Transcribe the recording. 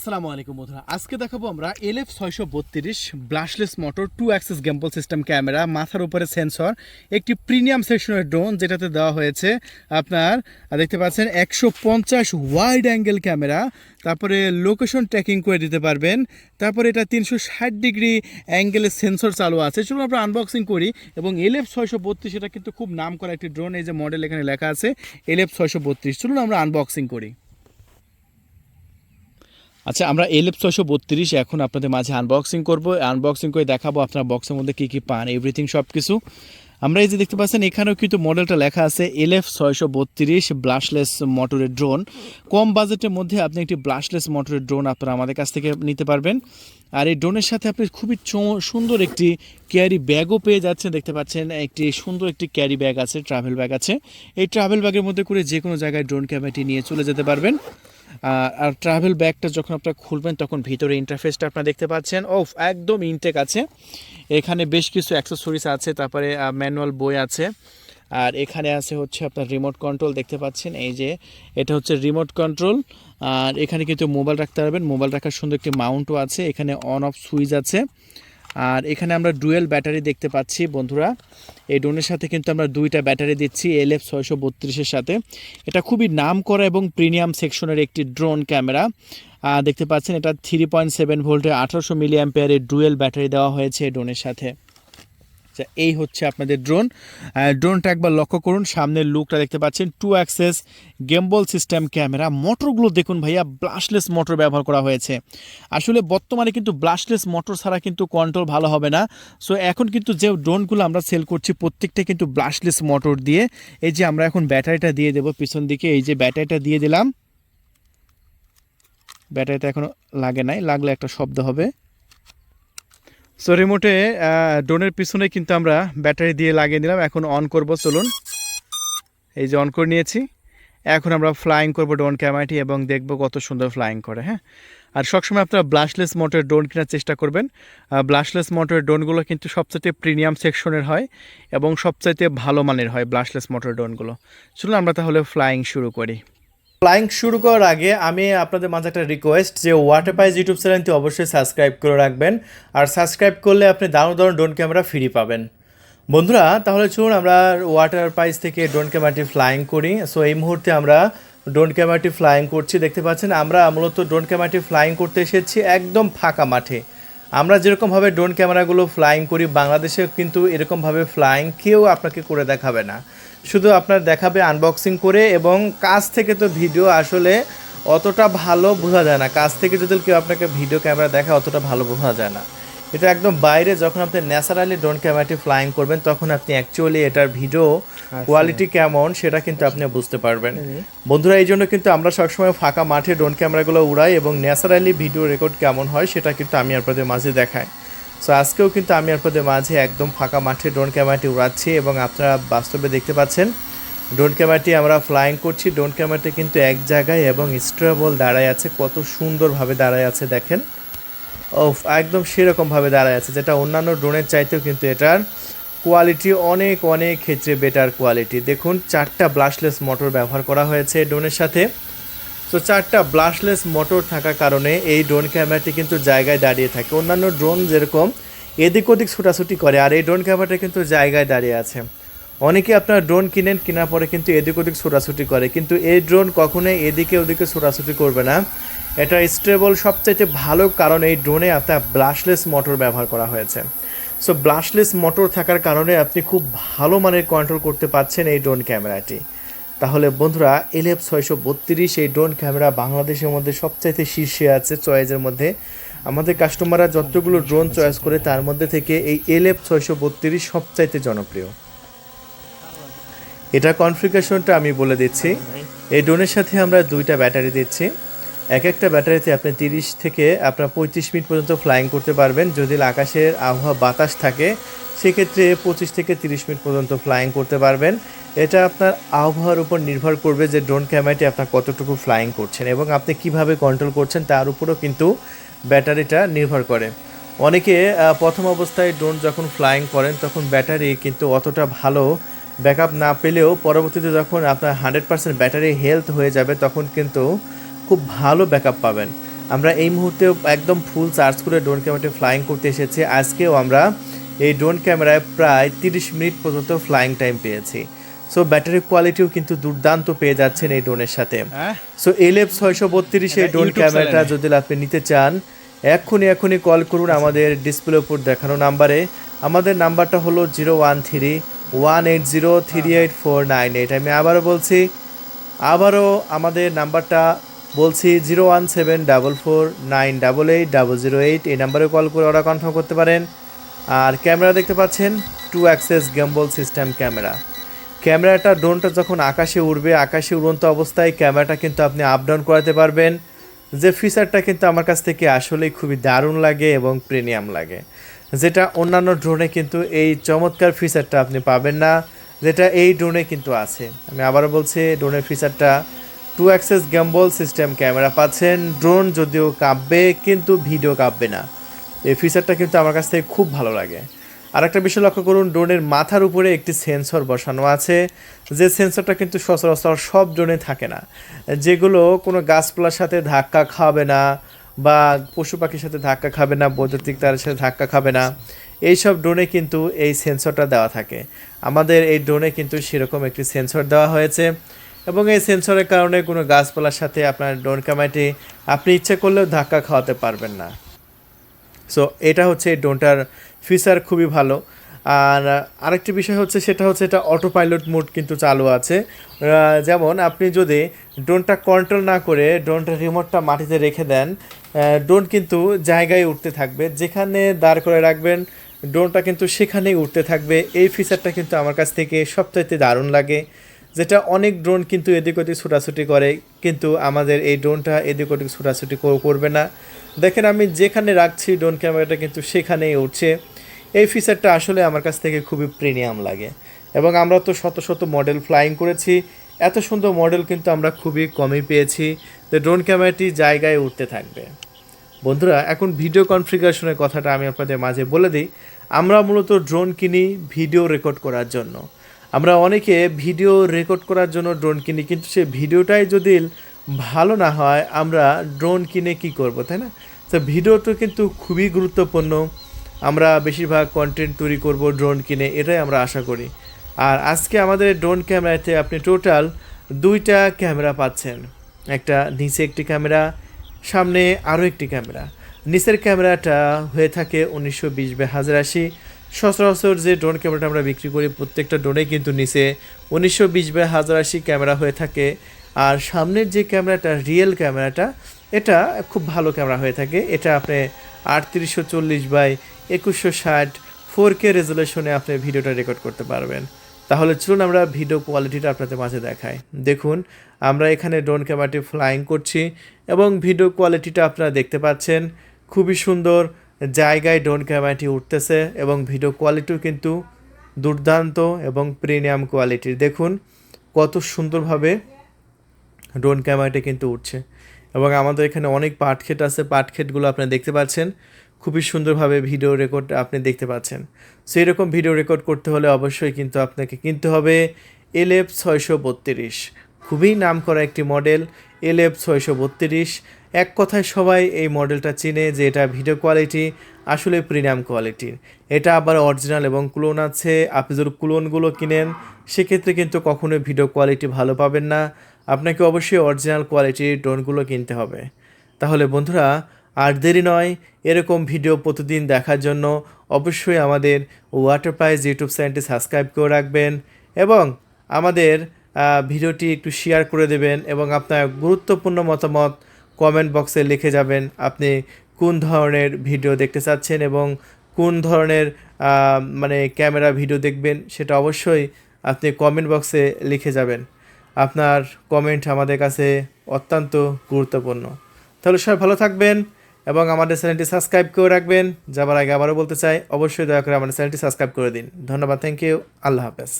আসসালামু আলাইকুম বন্ধুরা। আজকে দেখাবো আমরা এলএফ ছয়শো বত্রিশ brushless motor two axis gimbal system camera মাথার উপরে সেন্সর একটি প্রিমিয়াম সেকশনের ড্রোন যেটাতে দেওয়া হয়েছে আপনার দেখতে পাচ্ছেন একশো পঞ্চাশ ওয়াইড অ্যাঙ্গেল ক্যামেরা তারপরে লোকেশন ট্র্যাকিং করে দিতে পারবেন, তারপরে এটা তিনশো ষাট ডিগ্রি অ্যাঙ্গেলের সেন্সর চালু আছে। চলুন আমরা আনবক্সিং করি, এবং এলএফ ছয়শো বত্রিশ এটা কিন্তু খুব নাম করা একটি ড্রোন এই যে মডেল এখানে লেখা আছে, এলএফ ছয়শো বত্রিশ। চলুন আমরা আনবক্সিং করি। আচ্ছা আমরা এলএফ ছয়শো বত্রিশ, এখন আপনাদের মাঝে আনবক্সিং করব। আনবক্সিং করে দেখাবো আপনার বক্সের মধ্যে কী কী পান এভরিথিং সব কিছু আমরা এই যে দেখতে পাচ্ছেন, এখানেও কিন্তু মডেলটা লেখা আছে এলএফ ছয়শো বত্রিশ ব্লাশলেস মোটরের ড্রোন কম বাজেটের মধ্যে আপনি একটি ব্লাশলেস মোটরের ড্রোন আপনারা আমাদের কাছ থেকে নিতে পারবেন। আর এই ড্রোনের সাথে আপনি খুবই সুন্দর একটি ক্যারি ব্যাগও পেয়ে যাচ্ছেন। দেখতে পাচ্ছেন, একটি সুন্দর একটি ক্যারি ব্যাগ আছে ট্রাভেল ব্যাগ আছে। এই ট্রাভেল ব্যাগের মধ্যে করে যে কোনো জায়গায় ড্রোন ক্যামেরাটি নিয়ে চলে যেতে পারবেন। আর- ট্রাভেল ব্যাগটা যখন আপনারা খুলবেন, তখন ভিতরে ইন্টারফেসটা আপনারা দেখতে পাচ্ছেন। ও একদম ইনটেক আছে। এখানে বেশ কিছু অ্যাক্সেসরিজ আছে, তারপরে ম্যানুয়াল বই আছে। আর এখানে আছে হচ্ছে আপনার রিমোট কন্ট্রোল দেখতে পাচ্ছেন। এই যে, এটা হচ্ছে রিমোট কন্ট্রোল আর এখানে কিন্তু মোবাইল রাখতে পারবেন। মোবাইল রাখার সুন্দর একটি মাউন্টও আছে। এখানে অন অফ সুইচ আছে। আর এখানে আমরা ডুয়েল ব্যাটারি দেখতে পাচ্ছি, বন্ধুরা। এই ড্রোনের সাথে কিন্তু আমরা দুইটা ব্যাটারি দিচ্ছি এল এফ ছয়শো বত্রিশের সাথে। এটা খুবই নাম করা এবং প্রিমিয়াম সেকশনের একটি ড্রোন ক্যামেরা। দেখতে পাচ্ছেন, এটা থ্রি পয়েন্ট সেভেন ভোল্টে আঠারোশো মিলি অ্যাম্পেয়ারের ডুয়েল ব্যাটারি দেওয়া হয়েছে ড্রোনের সাথে। আচ্ছা এই হচ্ছে আপনাদের ড্রোন ড্রোনটা একবার লক্ষ্য করুন, সামনের লুকটা দেখতে পাচ্ছেন। Two axis gimbal system camera মোটরগুলো দেখুন ভাইয়া ব্লাশলেস মোটর ব্যবহার করা হয়েছে। আসলে বর্তমানে কিন্তু ব্লাশলেস মোটর ছাড়া কিন্তু কন্ট্রোল ভালো হবে না। সো এখন কিন্তু যে ড্রোনগুলো আমরা সেল করছি, প্রত্যেকটা কিন্তু ব্লাশলেস মোটর দিয়ে। এই যে আমরা এখন ব্যাটারিটা দিয়ে দেবো পিছন দিকে, এই যে ব্যাটারিটা দিয়ে দিলাম। ব্যাটারিটা এখনও লাগে নাই, লাগলে একটা শব্দ হবে। সো রিমোটে ড্রোনের পিছনে কিন্তু আমরা ব্যাটারি দিয়ে লাগিয়ে দিলাম। এখন অন করব, চলুন। এই যে অন করে নিয়েছি। এখন আমরা ফ্লাইং করব ড্রোন ক্যামেরাটি এবং দেখব কত সুন্দর ফ্লাইং করে হ্যাঁ? আর সবসময় আপনারা ব্লাশলেস মোটরের ড্রোন কেনার চেষ্টা করবেন। ব্লাশলেস মোটরের ড্রোনগুলো কিন্তু সবচেয়ে প্রিমিয়াম সেকশনের হয় এবং সবচাইতে ভালো মানের হয় ব্লাশলেস মোটরের ড্রোনগুলো চলুন আমরা তাহলে ফ্লাইং শুরু করি। ফ্লাইং শুরু করার আগে আমি আপনাদের মাঝে একটা রিকোয়েস্ট যে ওয়াটার পাইজ ইউটিউব চ্যানেলটি অবশ্যই সাবস্ক্রাইব করে রাখবেন। আর সাবস্ক্রাইব করলে আপনি দারুণ দারুণ ড্রোন ক্যামেরা ফ্রি পাবেন। বন্ধুরা, তাহলে চলুন আমরা ওয়াটার পাইজ থেকে ড্রোন ক্যামেরাটি ফ্লাইং করি। সো এই মুহূর্তে আমরা ড্রোন ক্যামেরাটি ফ্লাইং করছি। দেখতে পাচ্ছেন, আমরা মূলত ড্রোন ক্যামেরাটি ফ্লাইং করতে এসেছি একদম ফাঁকা মাঠে। আমরা যেরকমভাবে ড্রোন ক্যামেরাগুলো ফ্লাইং করি বাংলাদেশে কিন্তু এরকমভাবে ফ্লাইং কেউ আপনাকে করে দেখাবে না। শুধু আপনার দেখাবে আনবক্সিং করে এবং কাছ থেকে তো ভিডিও আসলে অতটা ভালো বোঝা যায় না। কাছ থেকে যদি কেউ আপনাকে ভিডিও ক্যামেরা দেখা অতটা ভালো বোঝা যায় না। এটা একদম বাইরে যখন আপনি ন্যাচারালি ড্রোন ক্যামেরাটি ফ্লাইং করবেন তখন আপনি অ্যাকচুয়ালি এটার ভিডিও কোয়ালিটি কেমন সেটা কিন্তু আপনি বুঝতে পারবেন। বন্ধুরা এই জন্য কিন্তু আমরা সবসময় ফাঁকা মাঠে ড্রোন ক্যামেরাগুলো উড়াই এবং ন্যাচারালি ভিডিও রেকর্ড কেমন হয় সেটা কিন্তু আমি আপনাদের মাঝে দেখাই। সো আজকেও কিন্তু আমি আপনাদের মাঝে একদম ফাঁকা মাঠে ড্রোন ক্যামেরাটি উড়াচ্ছি এবং আপনারা বাস্তবে দেখতে পাচ্ছেন। ড্রোন ক্যামেরাটি আমরা ফ্লাইং করছি। ড্রোন ক্যামেরাটি কিন্তু এক জায়গায় এবং স্ট্রেবল দাঁড়ায় আছে। কত সুন্দরভাবে দাঁড়ায় আছে দেখেন। ও একদম সেরকমভাবে দাঁড়ায় আছে, যেটা অন্যান্য ড্রোনের চাইতেও কিন্তু এটার কোয়ালিটি অনেক অনেক ক্ষেত্রে বেটার কোয়ালিটি দেখুন, চারটা ব্লাশলেস মোটর ব্যবহার করা হয়েছে ড্রোনের সাথে। তো চারটা ব্লাশলেস মোটর থাকার কারণে এই ড্রোন ক্যামেরাটি কিন্তু জায়গায় দাঁড়িয়ে থাকে। অন্যান্য ড্রোন যেরকম এদিক ওদিক ছোটাছুটি করে, আর এই ড্রোন ক্যামেরাটা কিন্তু জায়গায় দাঁড়িয়ে আছে। অনেকে আপনার ড্রোন কিনেন, কেনার পরে কিন্তু এদিক ওদিক ছোটাছুটি করে, কিন্তু এই ড্রোন কখনোই এদিকে ওদিকে ছোটাছুটি করবে না। এটা স্টেবল সবচাইতে ভালো কারণ এই ড্রোনে আপনার ব্লাশলেস মোটর ব্যবহার করা হয়েছে। সো ব্লাশলেস মোটর থাকার কারণে আপনি খুব ভালো মানের কন্ট্রোল করতে পারছেন এই ড্রোন ক্যামেরাটি। তাহলে বন্ধুরা এলএফ ছয়শো বত্রিশ এই ড্রোন ক্যামেরা বাংলাদেশের মধ্যে সবচাইতে শীর্ষে আছে চয়েসের মধ্যে। আমাদের কাস্টমাররা যতগুলো ড্রোন চয়েস করে, তার মধ্যে থেকে এই এলএফ ছয়শো বত্রিশ সবচাইতে জনপ্রিয়। এটা কনফিগারেশনটা আমি বলে দিচ্ছি। এই ড্রোনের সাথে আমরা দুইটা ব্যাটারি দিচ্ছি। এক একটা ব্যাটারিতে আপনি তিরিশ থেকে আপনার পঁয়ত্রিশ মিনিট পর্যন্ত ফ্লাইং করতে পারবেন। যদি আকাশের আবহাওয়া বাতাস থাকে, সেক্ষেত্রে পঁচিশ থেকে তিরিশ মিনিট পর্যন্ত ফ্লাইং করতে পারবেন। এটা আপনার আবহাওয়ার উপর নির্ভর করবে যে ড্রোন ক্যামেরাটি আপনার কতটুকু ফ্লাইং করছেন এবং আপনি কীভাবে কন্ট্রোল করছেন, তার উপরও কিন্তু ব্যাটারিটা নির্ভর করে। অনেকে প্রথম অবস্থায় ড্রোন যখন ফ্লাইং করেন, তখন ব্যাটারি কিন্তু অতটা ভালো ব্যাকআপ না পেলেও পরবর্তীতে যখন আপনার হান্ড্রেড পার্সেন্ট ব্যাটারি হেলথ হয়ে যাবে, তখন কিন্তু খুব ভালো ব্যাকআপ পাবেন। আমরা এই মুহূর্তে একদম ফুল চার্জ করে ড্রোন ক্যামেরাটি ফ্লাইং করতে এসেছি। আজকেও আমরা এই ড্রোন ক্যামেরায় প্রায় তিরিশ মিনিট পর্যন্ত ফ্লাইং টাইম পেয়েছি। সো ব্যাটারি কোয়ালিটিও কিন্তু দুর্দান্ত পেয়ে যাচ্ছেন এই ড্রোনের সাথে। সো এলএফ ছয়শো বত্রিশে এটা ড্রোন ক্যামেরাটা যদি আপনি নিতে চান এক্ষুনি এখনই কল করুন আমাদের ডিসপ্লে উপর দেখানো নাম্বারে আমাদের নাম্বারটা হলো zero one three one eight zero three eight four nine eight আমি আবারও বলছি আবারও আমাদের নাম্বারটা বলছি zero one seven double four nine double eight double zero eight, এই নাম্বারে কল করে ওরা কনফার্ম করতে পারেন। আর ক্যামেরা দেখতে পাচ্ছেন two axis gimbal system camera. ক্যামেরাটা, ড্রোনটা যখন আকাশে উড়বে, আকাশে উড়ন্ত অবস্থায় ক্যামেরাটা কিন্তু আপনি আপ ডাউন করাতে পারবেন। যে ফিচারটা কিন্তু আমার কাছ থেকে আসলেই খুবই দারুণ লাগে এবং প্রিমিয়াম লাগে। যেটা অন্যান্য ড্রোনে কিন্তু এই চমৎকার ফিচারটা আপনি পাবেন না, যেটা এই ড্রোনে কিন্তু আছে। আমি আবারও বলছি, ড্রোনের ফিচারটা two axis gimbal system camera পাচ্ছেন, ড্রোন যদিও কাঁপবে, কিন্তু ভিডিও কাঁপবে না। এই ফিচারটা কিন্তু আমার কাছ থেকে খুব ভালো লাগে। আর একটা বিষয় লক্ষ্য করুন, ড্রোনের মাথার উপরে একটি সেন্সর বসানো আছে। যে সেন্সরটা কিন্তু সচরাচর সব ড্রোনে থাকে না। যেগুলো কোনো গাছপালার সাথে ধাক্কা খাবে না বা পশু পাখির সাথে ধাক্কা খাবে না, বৈদ্যুতিক তারের সাথে ধাক্কা খাবে না। এইসব ড্রোনে কিন্তু এই সেন্সরটা দেওয়া থাকে। আমাদের এই ড্রোনে কিন্তু সেরকম একটি সেন্সর দেওয়া হয়েছে। এবং এই সেন্সরের কারণে কোনো গাছপালার সাথে আপনার ড্রোন ক্যামেরাটি আপনি ইচ্ছে করলেও ধাক্কা খাওয়াতে পারবেন না। সো এটা হচ্ছে এই ড্রোনটার ফিচার খুবই ভালো। আর আরেকটি বিষয় হচ্ছে, সেটা হচ্ছে এটা অটো পাইলট মোড কিন্তু চালু আছে। যেমন আপনি যদি ড্রোনটা কন্ট্রোল না করে ড্রোনটা রিমোটটা মাটিতে রেখে দেন ড্রোন কিন্তু জায়গায় উঠতে থাকবে। যেখানে দাঁড় করে রাখবেন ড্রোনটা কিন্তু সেখানেই উঠতে থাকবে। এই ফিচারটা কিন্তু আমার কাছ থেকে সবচাইতে দারুণ লাগে। যেটা অনেক ড্রোন কিন্তু এদিক ওদিক ছোটাছুটি করে, কিন্তু আমাদের এই ড্রোনটা এদিক ওদিক ছোটাছুটি করবে না। দেখেন আমি যেখানে রাখছি ড্রোন ক্যামেরাটা কিন্তু সেখানেই উঠছে। এই ফিচারটা আসলে আমার কাছ থেকে খুবই প্রিমিয়াম লাগে। এবং আমরা তো শত শত মডেল ফ্লাইং করেছি। এত সুন্দর মডেল কিন্তু আমরা খুবই কমই পেয়েছি। যে ড্রোন ক্যামেরাটি জায়গায় উঠতে থাকবে। বন্ধুরা, এখন ভিডিও কনফিগারেশনের কথাটা আমি আপনাদের মাঝে বলে দিই। আমরা মূলত ড্রোন কিনি ভিডিও রেকর্ড করার জন্য। আমরা অনেকে ভিডিও রেকর্ড করার জন্য ড্রোন কিনি, কিন্তু সে ভিডিওটাই যদি ভালো না হয়, আমরা ড্রোন কিনে কি করব, তাই না? তো ভিডিওটা কিন্তু খুবই গুরুত্বপূর্ণ। আমরা বেশিরভাগ কন্টেন্ট তৈরি করব ড্রোন কিনে, এটাই আমরা আশা করি। আর আজকে আমাদের ড্রোন ক্যামেরাতে আপনি টোটাল দুইটা ক্যামেরা পাচ্ছেন। একটা নিচে একটি ক্যামেরা সামনে আরও একটি ক্যামেরা নিচের ক্যামেরাটা হয়ে থাকে উনিশশো বিশ হাজার আশি। সচরাচর যে ড্রোন ক্যামেরাটা আমরা বিক্রি করি, প্রত্যেকটা ড্রোনে কিন্তু নিচে উনিশশো বিশ বাই হাজার আশি ক্যামেরা হয়ে থাকে। আর সামনের যে ক্যামেরাটা, রিয়েল ক্যামেরাটা, এটা খুব ভালো ক্যামেরা হয়ে থাকে। এটা আপনি আটত্রিশশো চল্লিশ বাই একুশশো ষাট ফোর কে রেজুলেশনে আপনি ভিডিওটা রেকর্ড করতে পারবেন। তাহলে চলুন আমরা ভিডিও কোয়ালিটিটা আপনাদের মাঝে দেখাই। দেখুন, আমরা এখানে ড্রোন ক্যামেরাটি ফ্লাইং করছি এবং ভিডিও কোয়ালিটিটা আপনারা দেখতে পাচ্ছেন। খুবই সুন্দর জায়গায় ড্রোন ক্যামেরাটি উঠতেছে এবং ভিডিও কোয়ালিটিও কিন্তু দুর্দান্ত এবং প্রিমিয়াম কোয়ালিটির। দেখুন কত সুন্দরভাবে ড্রোন ক্যামেরাটি কিন্তু উঠছে। এবং আমাদের এখানে অনেক পাটক্ষেত আছে, পাটক্ষেতগুলো আপনি দেখতে পাচ্ছেন। খুবই সুন্দরভাবে ভিডিও রেকর্ড আপনি দেখতে পাচ্ছেন। সেই রকম ভিডিও রেকর্ড করতে হলে অবশ্যই কিন্তু আপনাকে কিনতে হবে এলএফ ছয়শো বত্রিশ। খুবই নাম করা একটি মডেল, এলএফ ছয়শো বত্রিশ। এক কথায় সবাই এই মডেলটা চিনে যে এটা ভিডিও কোয়ালিটি আসলে প্রিমিয়াম কোয়ালিটির এটা আবার অরিজিনাল এবং ক্লোন আছে। আপনি যদি ক্লোনগুলো কিনেন, সেক্ষেত্রে কিন্তু কখনোই ভিডিও কোয়ালিটি ভালো পাবেন না। আপনাকে অবশ্যই অরিজিনাল কোয়ালিটির ড্রোনগুলো কিনতে হবে। তাহলে বন্ধুরা, আর দেরি নয়, এরকম ভিডিও প্রতিদিন দেখার জন্য অবশ্যই আমাদের ওয়াটার প্রাইজ ইউটিউব চ্যানেলটি সাবস্ক্রাইব করে রাখবেন এবং আমাদের ভিডিওটি একটু শেয়ার করে দেবেন এবং আপনার গুরুত্বপূর্ণ মতামত কমেন্ট বক্সে লিখে যাবেন আপনি কোন ধরনের ভিডিও দেখতে চাচ্ছেন এবং কোন ধরনের মানে ক্যামেরা ভিডিও দেখবেন সেটা অবশ্যই আপনি কমেন্ট বক্সে লিখে যাবেন। আপনার কমেন্ট আমাদের কাছে অত্যন্ত গুরুত্বপূর্ণ। তাহলে সবাই ভালো থাকবেন এবং আমাদের চ্যানেলটি সাবস্ক্রাইব করে রাখবেন। যাবার আগে আবারও বলতে চাই, অবশ্যই দয়া করে আমাদের চ্যানেলটি সাবস্ক্রাইব করে দিন। ধন্যবাদ থ্যাংক ইউ আল্লাহ হাফেজ।